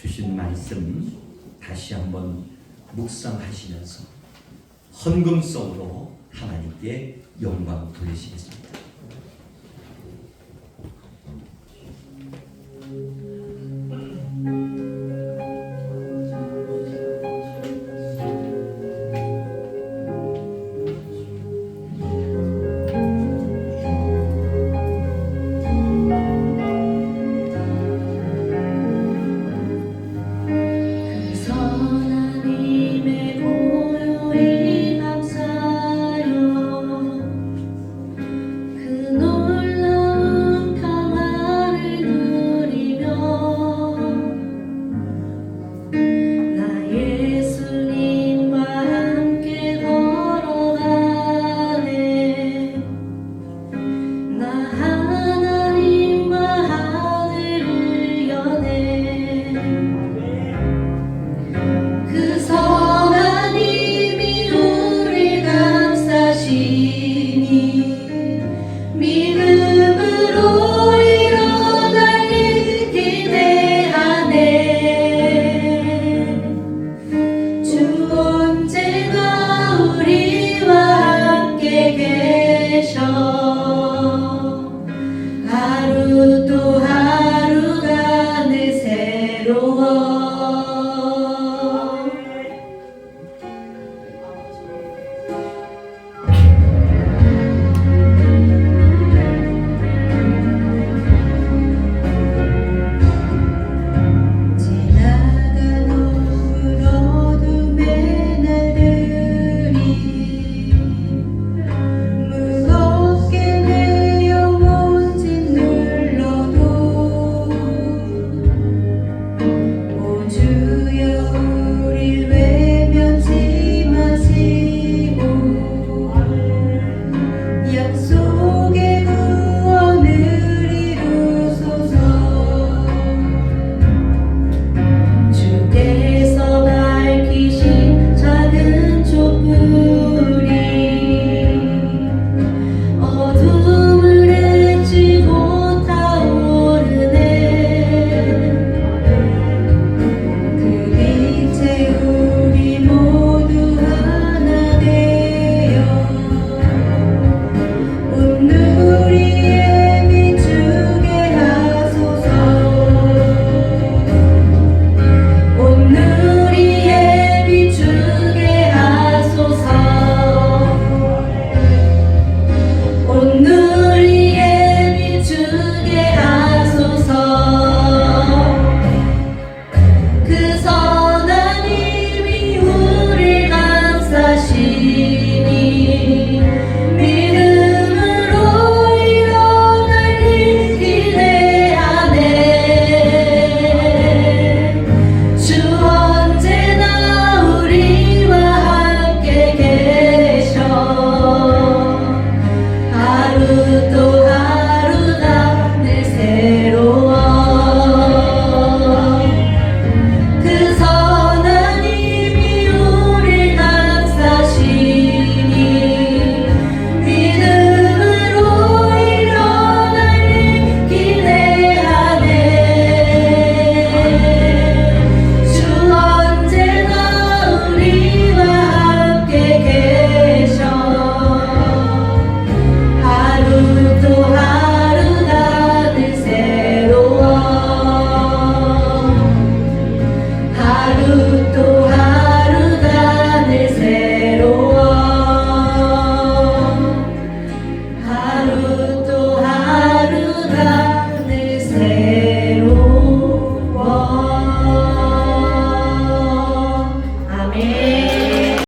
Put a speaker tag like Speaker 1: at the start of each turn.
Speaker 1: 주신 말씀 다시 한번 묵상하시면서 헌금성으로 하나님께 영광 돌리시겠습니다.